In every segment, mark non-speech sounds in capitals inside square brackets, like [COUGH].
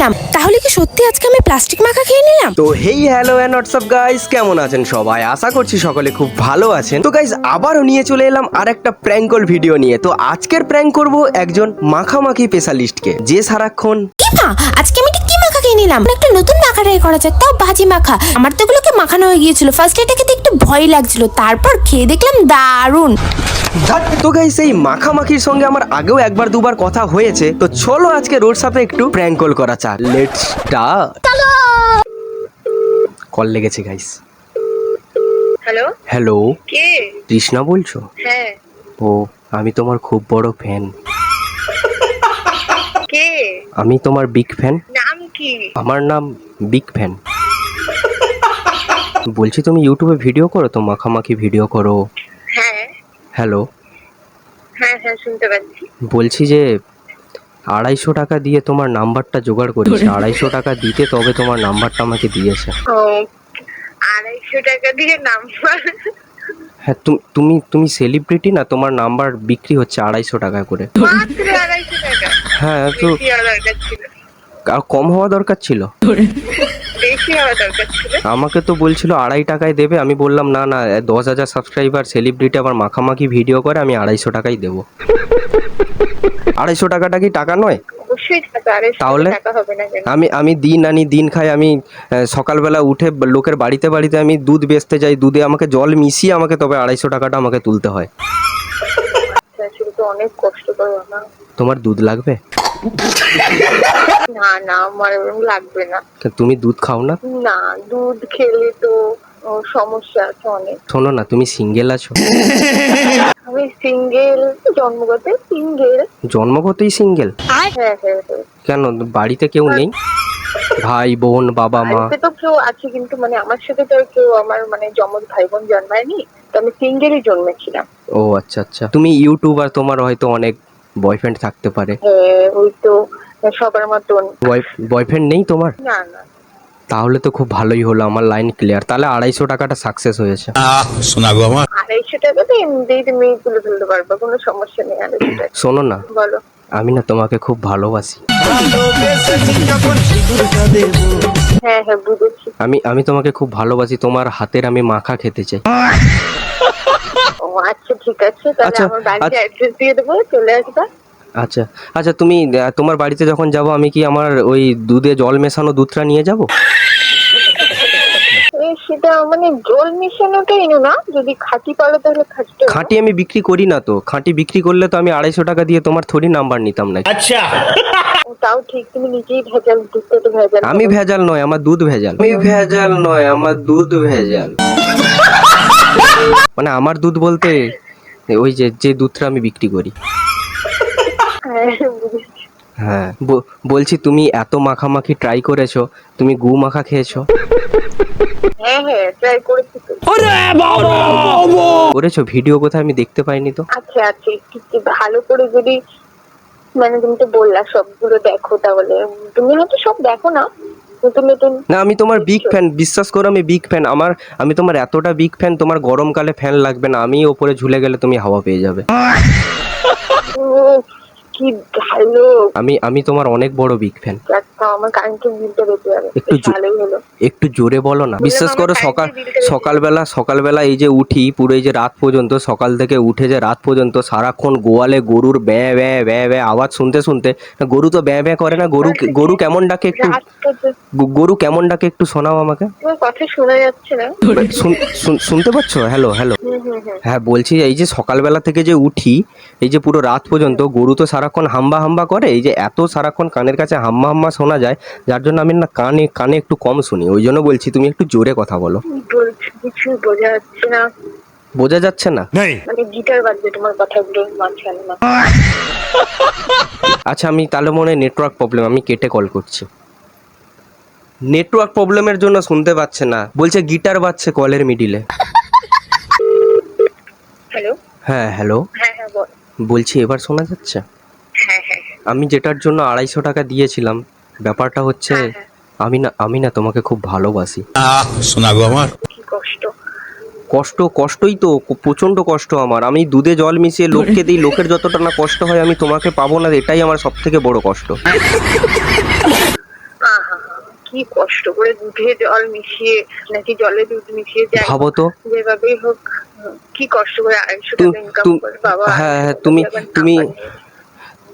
নিলাম তাহলে কি সত্যি আজকে আমি প্লাস্টিক মাখা খেয়ে নিলাম? তো hey hello and WhatsApp guys কেমন আছেন সবাই? আশা করছি সকলে খুব ভালো আছেন। তো গাইস আবারও নিয়ে চলে এলাম আর একটা প্র্যাঙ্কল ভিডিও নিয়ে। তো আজকের প্র্যাঙ্ক করব একজন মাখামাখি স্পেশালিস্টকে যে সারাক্ষণ আজকে আমি খেয়ে নিলাম। একটা নতুন মাখা ট্রাই করা যাক তাও ভাজি মাখা। আমার তো এগুলোকে মাখানো হয়ে গিয়েছিল। ফার্স্ট এটা খেতে একটু ভয় লাগছিল তারপর খেয়ে দেখলাম দারুণ। তো গাইস এই মাখামাখির সঙ্গে আমার আগেও একবার দুবার কথা হয়েছে। তো চলো আজকে রোড সাথে একটু প্র্যাঙ্ক কল করা চা লেটস স্টার্ট কল লেগেছে গাইস হ্যালো হ্যালো কে? তৃষ্ণা বলছো? হ্যাঁ। ও আমি তোমার খুব বড় ফ্যান [LAUGHS] কে? আমি তোমার বিগ ফ্যান কি? আমার নাম বিগ ফ্যান বলছি তুমি ইউটিউবে ভিডিও করো তো মাখামাখি ভিডিও করো। হ্যাঁ। হ্যালো হ্যাঁ হ্যাঁ শুনতে পাচ্ছি। বলছি যে আড়াইশো টাকা দিয়ে তোমার নাম্বারটা জোগাড় করেছি আড়াইশো টাকা দিতে তবে তোমার নাম্বারটা আমাকে দিয়েছে। আড়াইশো টাকা দিয়ে নাম্বার? হ্যাঁ তু- তুমি তুমি সেলিব্রিটি না তোমার নাম্বার বিক্রি হচ্ছে আড়াইশো টাকা করে। মাত্র আড়াইশো টাকা? হ্যাঁ তো আর কম হওয়া দরকার ছিল? বেশি হওয়া দরকার ছিল। আমাকে তো বলছিল আড়াই টাকায় দেবে। আমি বললাম না না দশ হাজার সাবস্ক্রাইবার সেলিব্রিটি আবার মাখামাখি ভিডিও করে আমি আড়াইশো টাকাই দেবো। আড়াইশো টাকাটা কি টাকা নয়? তাহলে? আমি আমি দিন আনি দিন খাই আমি সকালবেলা উঠে লোকের বাড়িতে বাড়িতে আমি দুধ বেচতে যাই দুধে আমাকে জল মিশিয়ে আমাকে তবে আড়াইশো টাকাটা আমাকে তুলতে হয়। আচ্ছা, অনেক কষ্ট তোমার দুধ লাগবে? না না আমার এরকম লাগবে না। তুমি দুধ খাও না? না দুধ খেলে তো সমস্যা আছে অনেক। শোনো না তুমি সিঙ্গেল আছো? আমি সিঙ্গেল জন্মগত সিঙ্গেল জন্মগতই সিঙ্গেল হ্যাঁ হ্যাঁ হ্যাঁ। কেন বাড়িতে কেউ নেই? ভাই বোন বাবা মা? তো কেউ আছে কিন্তু মানে আমার সাথে তো কেউ আমার মানে জমজ ভাই বোন জন্মায়নি। তো আমি সিঙ্গেলই জন্মেছিলাম। ও আচ্ছা আচ্ছা। তুমি ইউটিউবার তোমার হয়তো অনেক বয়ফ্রেন্ড থাকতে পারে। ওই তো সবার মতন। বয়ফ্রেন্ড নেই তোমার? না না। তাহলে তো খুব ভালোই হলো আমার লাইন ক্লিয়ার তাহলে আড়াইশো টাকাটা সাকসেস হয়েছে। শোনা গো আমার। আড়াইশো টাকা তো এমনিতেই তুমি তুলে তুলতে পারবে কোনো সমস্যা নেই আড়াইশো টাকা। শোনো না বলো। আমি না তোমাকে খুব ভালোবাসি। হ্যাঁ হ্যাঁ আমি আমি তোমাকে খুব ভালোবাসি তোমার হাতের আমি মাখা খেতে চাই। আচ্ছা ঠিক আছে তাহলে আচ্ছা, আমার বাড়িতে আচ্ছা। অ্যাড্রেস দিয়ে দেবো চলে আসবা। আচ্ছা আচ্ছা তুমি আহ, তোমার বাড়িতে যখন যাব আমি কি আমার ওই দুধে জল মেশানো দুধটা নিয়ে যাব? সেটা মানে জল মিশানোটা এনো না যদি খাঁটি পারো তাহলে খাঁটিটা এনো। খাঁটি আমি বিক্রি করি না তো। খাঁটি বিক্রি করলে তো আমি আড়াইশো টাকা দিয়ে তোমার থরি নাম্বার নিতাম না ও, তাও ঠিক তুমি নিজেই ভেজাল দুধটা তো ভেজাল আমি ভেজাল নয় আমার দুধ ভেজাল। আমি ভেজাল নয় আমার দুধ ভেজাল। মানে আমার দুধ বলতে ওই যে যে দুধটা আমি বিক্রি করি। হ্যাঁ বলছি তুমি এত মাখামাখি ট্রাই করেছ তুমি গু মাখা খেয়েছো। হ্যাঁ হ্যাঁ ট্রাই করেছি তো। ভিডিও কোথায় আমি দেখতে পাইনি তো। আচ্ছা আচ্ছা একটু ভালো করে যদি মানে তুমি তো বললা সবগুলো দেখো তাহলে। তুমি হয়তো সব দেখো না। নতুন নতুন। না আমি তোমার বিগ ফ্যান বিশ্বাস করো আমি বিগ ফ্যান আমার আমি তোমার এতটা বিগ ফ্যান তোমার গরমকালে ফ্যান লাগবে না। আমি ওপরে ঝুলে গেলে তুমি হাওয়া পেয়ে যাবে। কি ভালো। আমি আমি তোমার অনেক বড় বিগ ফ্যান আমার কারেন্টে বিলটা বেঁচে যাবে একটু ভালোই হলো। একটু জোরে বলো না। বিশ্বাস করো সকাল। সকালবেলা সকালবেলা এই যে উঠি পুরো এই যে রাত পর্যন্ত সকাল থেকে উঠে যে রাত পর্যন্ত সারাক্ষণ গোয়ালে গরুর ব্যাঁ ব্যাঁ ব্যাঁ ব্যাঁ আওয়াজ শুনতে শুনতে গরু তো ব্যাঁ ব্যাঁ করে না গরু গরু কেমন ডাকে একটু গরু কেমন ডাকে একটু শোনাও আমাকে। কথা শোনা যাচ্ছে না। শুন- শুন- শুনতে পাচ্ছ? হ্যালো হ্যালো হ্যাঁ বলছি এই যে সকালবেলা থেকে যে উঠি এই যে পুরো রাত পর্যন্ত গরু তো সারাক্ষণ হাম্বা হাম্বা করে এই যে এত সারাক্ষণ কানের কাছে হাম্বা হাম্বা শোনা যায় যার জন্য আমি না কানে কানে একটু কম শুনি। ওই জন্য বলছি তুমি একটু জোরে কথা বলো। কিছু বোঝা যাচ্ছে না। বোঝা যাচ্ছে না? মানে গিটার বাজবে তোমার কথাগুলো মাঝখানে না। আচ্ছা আমি তাহলে মনে হয় নেটওয়ার্ক প্রবলেম আমি কেটে কল করছি। নেটওয়ার্ক প্রবলেমের জন্য শুনতে পাচ্ছে না। বলছে গিটার বাজছে কলের মিডিলে হ্যালো হ্যাঁ হ্যালো হ্যাঁ হ্যাঁ বল। বলছি এবার শোনা যাচ্ছে? আমি যেটার জন্য আড়াইশো টাকা দিয়েছিলাম ব্যাপারটা হচ্ছে হ্যাঁ, হ্যাঁ। আমি না আমি না তোমাকে খুব ভালোবাসি। আহ শোনা গো আমার। কি কষ্ট। কষ্ট কষ্টই তো প্রচণ্ড কষ্ট আমার। আমি দুধে জল মিশিয়ে লোককে দিই লোকের যতটা না কষ্ট হয় আমি তোমাকে পাবো না এটাই আমার সব থেকে বড় কষ্ট। কি কষ্ট করে দুধে জল মিশিয়ে নাকি জলে দুধ মিশিয়ে ভাবো তো। যেভাবেই হোক কি কষ্ট করে আড়াইশো টাকা ইনকাম করে বাবা হ্যাঁ, হ্যাঁ, তুমি- তুমি-।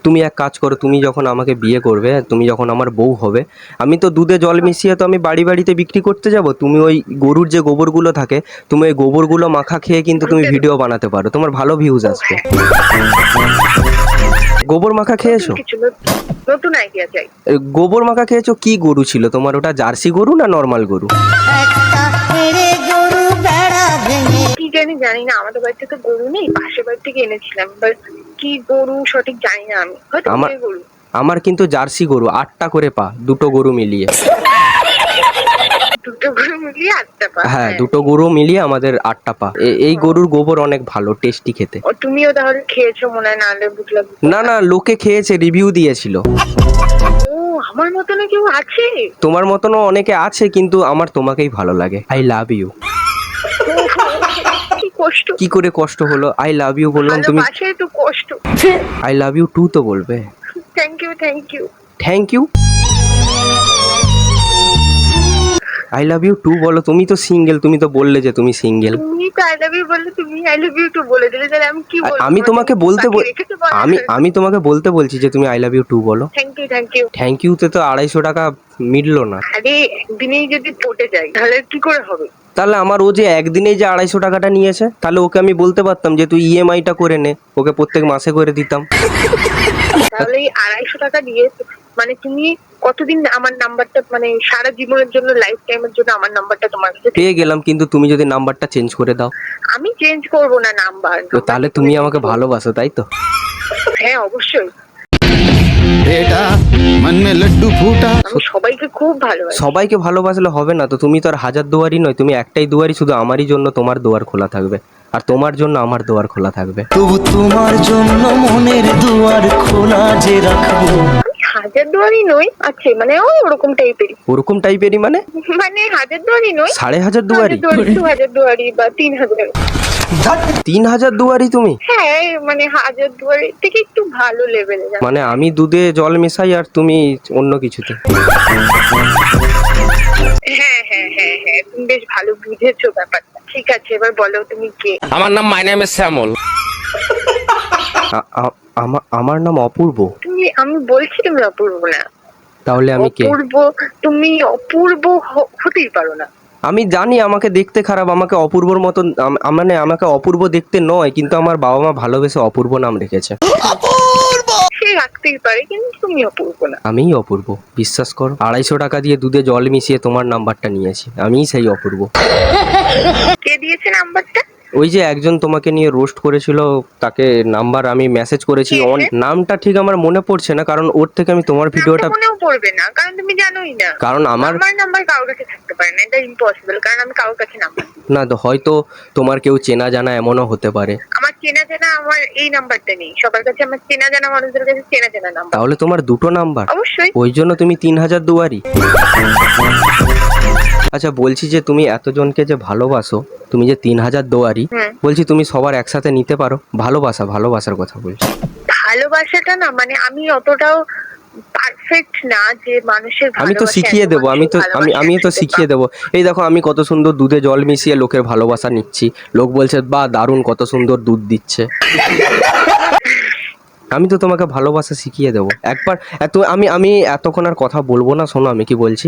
তুমি এক কাজ করো তুমি যখন আমাকে বিয়ে করবে তুমি যখন আমার বউ হবে আমি তো দুধে জল মিশিয়ে তো আমি বাড়ি বাড়িতে বিক্রি করতে যাব। তুমি ওই গরুর যে গোবরগুলো থাকে তুমি ওই গোবরগুলো মাখা খেয়ে কিন্তু তুমি ভিডিও বানাতে পারো। তোমার ভালো ভিউজ আসবে। গোবর মাখা খেয়েছো? নতুন আইডিয়া চাই। গোবর মাখা খেয়েছো? কি গরু ছিল? তোমার ওটা জার্সি গরু না নর্মাল গরু? কি জানি জানি না। আমাদের বাড়িতে তো গরু নেই পাশের বাড়ি থেকে এনেছিলাম কি গরু সঠিক জানি না আমি। হয়তো আমার- গরু। আমার কিন্তু জার্সি গরু আটটা করে পা দুটো গরু মিলিয়ে। দুটো গরু মিলিয়ে আটটা পা? হ্যাঁ দুটো গরু মিলিয়ে আমাদের আটটা পা। এই গরুর গোবর অনেক ভালো টেস্টি খেতে। তুমিও তাহলে খেয়েছো মনে হয় নাহলে বুঝলাম। না না লোকে খেয়েছে রিভিউ দিয়েছিল। ও আমার মতন কেউ আছে? তোমার মতনও অনেকে আছে কিন্তু আমার তোমাকেই ভালো লাগে। আই লাভ ইউ কষ্ট। কি করে কষ্ট হলো? আই লাভ ইউ বললাম তুমি ভালোবাসায় তো কষ্ট। আই লাভ ইউ টু তো বলবে। Thank you thank you thank you I love you too বলো তুমি তো সিঙ্গেল তুমি তো বললে যে তুমি সিঙ্গেল তুমি তো আই লাভ ইউ বললে তুমি আই লাভ ইউ টু বলে দিলে তাহলে আমি কি বলব? আমি তোমাকে বলতে বল- আমি আমি তোমাকে বলতে বলছি যে তুমি আই লাভ ইউ টু বলো। Thank you thank you thank ইউতে তো আড়াইশো টাকা মিটলো না। আরে একদিনেই যদি পটে যাই তাহলে কি করে হবে? তাহলে আমার ও যে একদিনেই যে আড়াইশো টাকাটা নিয়েছে তাহলে ওকে আমি বলতে পারতাম যে তুই ইএমআইটা করে নে ওকে প্রত্যেক মাসে করে দিতাম। তাহলে এই আড়াইশো টাকা দিয়ে মানে তুমি কতদিন আমার নাম্বারটা মানে সারা জীবনের জন্য লাইফ টাইমের জন্য আমার নাম্বারটা তোমার কাছে পেয়ে গেলাম কিন্তু তুমি যদি নাম্বারটা চেঞ্জ করে দাও। আমি চেঞ্জ করব না নাম্বার। তাহলে তুমি আমাকে ভালোবাসো তাই তো? হ্যাঁ অবশ্যই। বেটা মন মে ফুটা সবাইকে খুব ভালোবাসি। সবাইকে ভালোবাসলে হবে না তো তুমি তো আর হাজার দুয়ারি নয় তুমি একটাই দুয়ারি শুধু আমারই জন্য তোমার দুয়ার খোলা থাকবে। আর তোমার জন্য আমার দুয়ার খোলা থাকবে। তবু তোমার জন্য মনের দুয়ার খোলা যে রাখব। আমি হাজার নই আছে মানে ওই ওরকম টাইপেরই ওরকম টাইপেরই মানে? মানে হাজার দুয়ারি নই সাড়ে হাজার দুয়ারি হাজার দুয়ারি দু হাজার দুয়ারি বা তিন হাজার তিন হাজার দুয়ারি তুমি? হ্যাঁ মানে হাজার দুয়ারি থেকে একটু ভালো লেভেলে মানে আমি দুধে জল মেশাই আর তুমি অন্য কিছুতে? হ্যাঁ হ্যাঁ হ্যাঁ হ্যাঁ তুমি বেশ ভালো বুঝেছ ব্যাপারটা। ঠিক আছে এবার বলো তুমি কে? আমার নাম মাই নেম শ্যামল আমার নাম অপূর্ব। তুমি আমি বলছি তুমি অপূর্ব না। তাহলে আমি কে? অপূর্ব তুমি অপূর্ব হতেই পারো না। আমি জানি আমাকে দেখতে খারাপ আমাকে অপূর্বর মতন মানে আমাকে অপূর্ব দেখতে নয় কিন্তু আমার বাবা মা ভালোবেসে অপূর্ব নাম রেখেছে। সে রাখতেই পারে কিন্তু তুমি অপূর্ব না। আমিই অপূর্ব বিশ্বাস করো। আড়াইশো টাকা দিয়ে দুধে জল মিশিয়ে তোমার নাম্বারটা নিয়েছি আমিই সেই অপূর্ব। কে দিয়েছে নাম্বারটা? ওই যে একজন তোমাকে নিয়ে রোস্ট করেছিল তাকে নাম্বার আমি মেসেজ করেছি নামটা ঠিক আমার মনে পড়ছে না কারণ ওর থেকে আমি তোমার ভিডিওটা মনেও পড়বে না কারণ তুমি জানোই না। কারণ আমার আমার নাম্বার কারোর কাছে থাকতে পারে না এটা ইম্পসিবল কারণ আমি কারোর কাছে নাম্বার না। তো হয়তো তোমার কেউ চেনা জানা এমনও হতে পারে। আমার চেনা জানা আমার এই নাম্বারটা নেই সবার কাছে আমার চেনা জানা মানুষদের কাছে চেনা জানা নাম্বার তাহলে তোমার দুটো নাম্বার অবশ্যই। ওই জন্য তুমি তিন হাজার দুয়ারি। আচ্ছা বলছি যে তুমি এতজনকে যে ভালোবাসো তুমি যে তিন হাজার দুয়ারি হুম। বলছি তুমি সবার একসাথে নিতে পারো। ভালোবাসা ভালোবাসার কথা বলছি। ভালোবাসাটা না মানে আমি অতটাও পারফেক্ট না যে মানুষের আমি তো শিখিয়ে দেবো আমি তো আমি আমি তো শিখিয়ে দেবো। এই দেখো আমি কত সুন্দর দুধে জল মিশিয়ে লোকের ভালোবাসা নিচ্ছি। লোক বলছে বা দারুণ কত সুন্দর দুধ দিচ্ছে। আমি তো তোমাকে ভালোবাসা শিখিয়ে দেবো। একবার এত আমি আমি এতক্ষণ আর কথা বলব না শোনো আমি কি বলছি?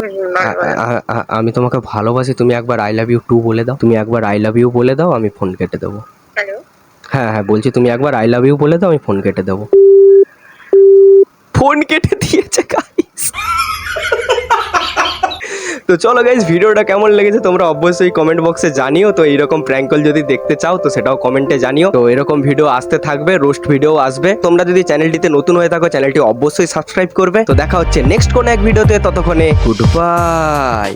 আমি তোমাকে ভালোবাসি তুমি একবার আই লাভ ইউ টু বলে দাও তুমি একবার আই লাভ ইউ বলে দাও আমি ফোন কেটে দেবো। হ্যাঁ হ্যাঁ বলছি তুমি একবার আই লাভ ইউ বলে দাও আমি ফোন কেটে দেবো। ফোন কেটে দিয়েছে গাইস [LAUGHS] তো চলো গাইজ ভিডিওটা কেমন লেগেছে তোমরা অবশ্যই কমেন্ট বক্সে জানিও। তো এইরকম প্র্যাঙ্কল যদি দেখতে চাও, তো সেটাও কমেন্টে জানিও। তো এরকম ভিডিও আসতে থাকবে রোস্ট ভিডিও আসবে। তোমরা যদি চ্যানেলটিতে নতুন হয়ে থাকো চ্যানেলটি অবশ্যই সাবস্ক্রাইব করবে। তো দেখা হচ্ছে নেক্সট কোন এক ভিডিওতে ততক্ষণে গুড বাই